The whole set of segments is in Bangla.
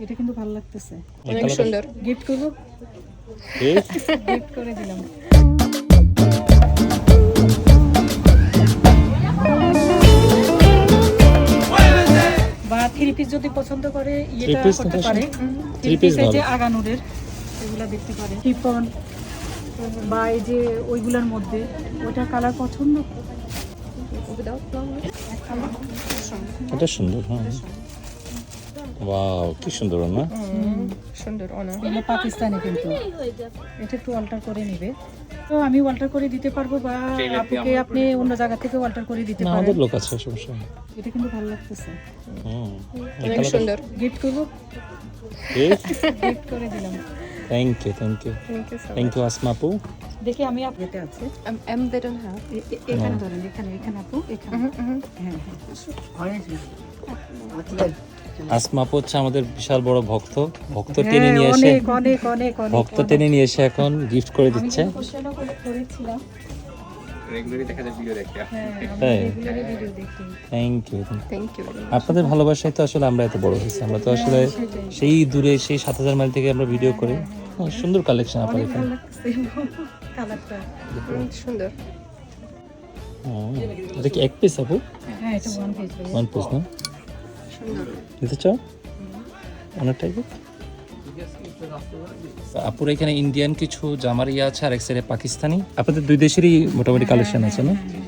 এটা কিন্তু ভালো লাগতেছে। অনেক সুন্দর। গিফট করব? গিফট করে দিলাম। বা থ্রি পিস যদি পছন্দ করে ইয়েটা করতে পারে। থ্রি পিস যে। আগানুরের এগুলা দেখতে পারে। টিপন বা এই যে ওইগুলোর মধ্যে ওটা কালার পছন্দ? এটা সুন্দর হ্যাঁ। ওয়াও কি সুন্দর না? সুন্দর অনেক এটা পাকিস্তানি কিন্তু। এটা একটু অল্টার করে নিবে। তো আমি অল্টার করে দিতে পারব বা আপুকে আপনি অন্য জায়গা থেকে অল্টার করে দিতে না পারেন। আমাদের লোক আছে সমস্যা নেই। এটা কিন্তু ভালো লাগতেছে। হুম অনেক সুন্দর। গিফট করব? গিফট করে দিলাম। Thank you thank you thank you thank you Asma আপু দেখি আমি আপনাতে আছে? এম দে ডোন্ট হ্যাভ এখানে ধরেন এখানে এখানে আপু এখানে। হ্যাঁ হ্যাঁ। আসমা আপু হচ্ছে আমাদের বিশাল বড় ভক্ত। ভক্ত টেনে নিয়ে হ্যাঁ, এসে অনেক অনেক অনেক অনেক ভক্ত টেনে নিয়ে এসে এখন গিফট করে দিচ্ছে। করেছিলাম। রেগুলারই দেখা যায় ভিডিও দেখে হ্যাঁ আমি তাই? রেগুলারই ভিডিও দেখি। থ্যাংক ইউ থ্যাংক ইউ আপনাদের ভালোবাসায় তো আসলে আমরা এত বড় হয়েছি। আমরা তো আসলে। সেই দূরে সেই সাত হাজার মাইল থেকে আমরা ভিডিও করি। হ্যাঁ, সুন্দর কালেকশন আপনাদের অনেক এখানে। কালারটা সুন্দর। এটা কি এক পিস আপু? হ্যাঁ এটা ওয়ান পেজ ওয়ান পিস না? সুন্দর। নিতে চাও? অনেকটাই আপুর এখানে ইন্ডিয়ান কিছু জামার ইয়ে আছে আর এক সাইডে পাকিস্তানি। আপনাদের দুই দেশেরই মোটামুটি কালেকশন আছে না? হুম,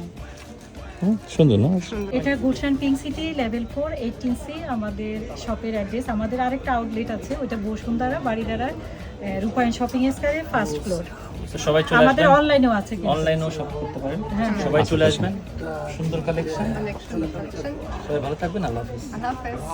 সুন্দর না? এটা Gulshan pink city level four eighteen C আমাদের শপের অ্যাড্রেস আমাদের আরেকটা আউটলেট আছে ওইটা বসুন্ধরা বাড়িদারা রূপায়ণ শপিং স্কোয়ারে ফার্স্ট ফ্লোর সবাই চলে আমাদের আসবেন? অনলাইনেও আছে কিন্তু। অনলাইনেও শপ করতে পারেন। হ্যাঁ। সবাই চলে আসবেন। সুন্দর কালেকশন অনেক সুন্দর কালেকশন সবাই ভালো থাকবেন আল্লাহ হাফিজ। আল্লাহ হাফেজ।